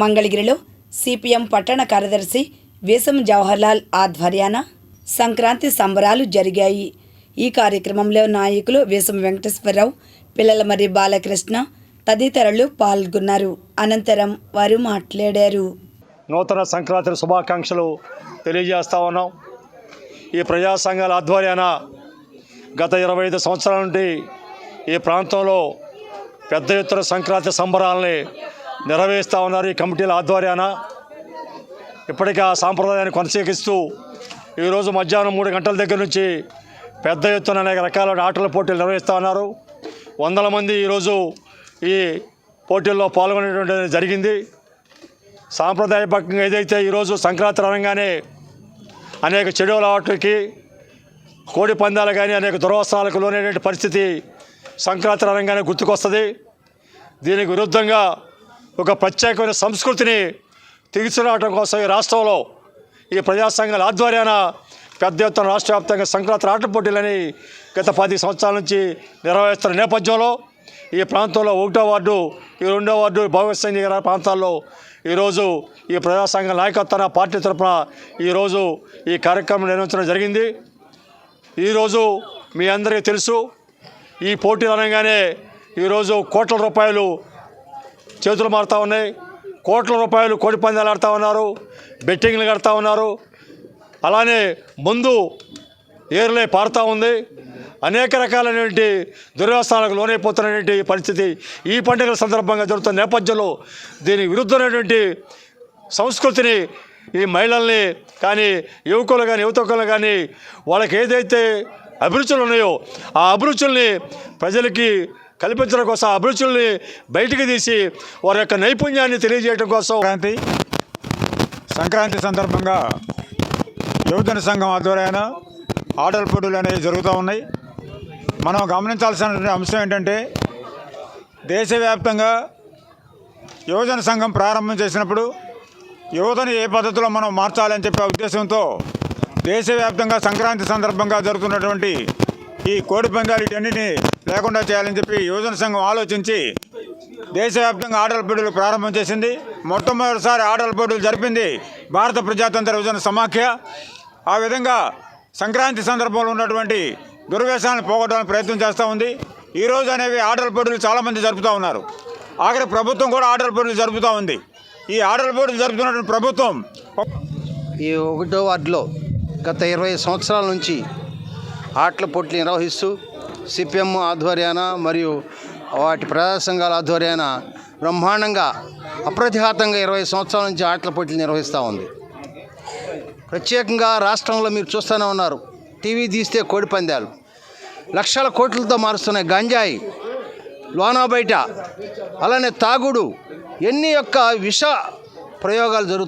మంగళగిరిలో సిపిఎం పట్టణ కార్యదర్శి వేసం జవహర్లాల్ ఆధ్వర్యాన సంక్రాంతి సంబరాలు జరిగాయి. ఈ కార్యక్రమంలో నాయకులు వేసం వెంకటేశ్వరరావు పిల్లలమర్రి బాలకృష్ణ తదితరులు పాల్గొన్నారు. అనంతరం వారు మాట్లాడారు. నూతన సంక్రాంతి శుభాకాంక్షలు తెలియజేస్తా ఉన్నాం. ఈ ప్రజా సంఘాల ఆధ్వర్యాన గత ఇరవై ఐదు సంవత్సరాల నుండి ఈ ప్రాంతంలో పెద్ద ఎత్తున సంక్రాంతి సంబరాలని నెరవేరుస్తూ ఉన్నారు ఈ కమిటీల ఆధ్వర్యాన. ఇప్పటికీ ఆ సాంప్రదాయాన్ని కొనసాగిస్తూ ఈరోజు మధ్యాహ్నం మూడు గంటల దగ్గర నుంచి పెద్ద ఎత్తున అనేక రకాల ఆటల పోటీలు నిర్వహిస్తూ ఉన్నారు. వందల మంది ఈరోజు ఈ పోటీల్లో పాల్గొనేటువంటి జరిగింది. సాంప్రదాయబద్ధంగా ఏదైతే ఈరోజు సంక్రాంతి రంగానే అనేక చెడుల ఆటలకి కోడి పందాలు కానీ అనేక దురవసరాలకు లోనేటువంటి పరిస్థితి సంక్రాంతి రంగానే గుర్తుకొస్తుంది. దీనికి విరుద్ధంగా ఒక ప్రత్యేకమైన సంస్కృతిని తీసుకురావడం కోసం ఈ రాష్ట్రంలో ఈ ప్రజాసంఘాల ఆధ్వర్యాన పెద్ద ఎత్తున రాష్ట్ర వ్యాప్తంగా సంక్రాంతి ఆట పోటీలని గత పది సంవత్సరాల నుంచి నిర్వహిస్తున్న నేపథ్యంలో ఈ ప్రాంతంలో ఒకటో వార్డు ఈ రెండో వార్డు భగవత్ సింగ్ ప్రాంతాల్లో ఈరోజు ఈ ప్రజాసంఘ నాయకత్వన నాయకత్వాన పార్టీ తరఫున ఈరోజు ఈ కార్యక్రమం నిర్వహించడం జరిగింది. ఈరోజు మీ అందరికీ తెలుసు ఈ పోటీలు అనగానే ఈరోజు కోట్ల రూపాయలు చేతులు మారుతూ ఉన్నాయి. కోట్ల రూపాయలు కోడి పందాలు ఆడుతూ ఉన్నారు. బెట్టింగ్లు కడతా ఉన్నారు. అలానే ముందు ఏర్లే పారుతూ ఉంది. అనేక రకాలైనటువంటి దుర్వ్యవస్థలకు లోనైపోతున్నటువంటి పరిస్థితి ఈ పండుగల సందర్భంగా జరుగుతున్న నేపథ్యంలో దీనికి విరుద్ధమైనటువంటి సంస్కృతిని ఈ మహిళల్ని కానీ యువకులు కానీ యువతకులు కానీ వాళ్ళకి ఏదైతే అభిరుచులు ఉన్నాయో ఆ అభిరుచుల్ని ప్రజలకి కల్పించడం కోసం అభిరుచుల్ని బయటికి తీసి వారి యొక్క నైపుణ్యాన్ని తెలియజేయడం కోసం సంక్రాంతి సంక్రాంతి సందర్భంగా యువజన సంఘం ఆధ్వర్యాన ఆటల పోటీలు అనేవి జరుగుతూ ఉన్నాయి. మనం గమనించాల్సిన అంశం ఏంటంటే దేశవ్యాప్తంగా యువజన సంఘం ప్రారంభం చేసినప్పుడు యువతను ఏ పద్ధతిలో మనం మార్చాలని చెప్పే ఉద్దేశంతో దేశవ్యాప్తంగా సంక్రాంతి సందర్భంగా జరుగుతున్నటువంటి ఈ కోడి పందాలు ఇటన్నిటిని లేకుండా చేయాలని చెప్పి యువజన సంఘం ఆలోచించి దేశవ్యాప్తంగా ఆటల పోటీలు ప్రారంభం చేసింది. మొట్టమొదటిసారి ఆటల పోటీలు జరిపింది భారత ప్రజాతంత్ర యువజన సమాఖ్య. ఆ విధంగా సంక్రాంతి సందర్భంలో ఉన్నటువంటి దుర్వేషాలను పోగొట్టడానికి ప్రయత్నం చేస్తూ ఉంది. ఈ రోజు అనేవి ఆటల పోటీలు చాలామంది జరుపుతూ ఉన్నారు. ఆఖరి ప్రభుత్వం కూడా ఆటల పోటీలు జరుపుతూ ఉంది. ఈ ఆటల పోటీలు జరుపుతున్నటువంటి ప్రభుత్వం ఈ ఒకటో వార్డులో గత ఇరవై సంవత్సరాల నుంచి ఆటల పోటీలు నిర్వహిస్తూ సిపిఎం ఆధ్వర్యాన మరియు వాటి ప్రజా సంఘాల ఆధ్వర్యాన బ్రహ్మాండంగా అప్రతిఘాతంగా ఇరవై సంవత్సరాల నుంచి ఆటల పోటీలు నిర్వహిస్తూ ఉంది. ప్రత్యేకంగా రాష్ట్రంలో మీరు చూస్తూనే ఉన్నారు. టీవీ తీస్తే కోడి పందాలు. లక్షల కోట్లతో మారుస్తున్నాయి. గంజాయి లోనా బయట అలానే తాగుడు ఎన్ని యొక్క విష ప్రయోగాలు జరుగుతున్నాయి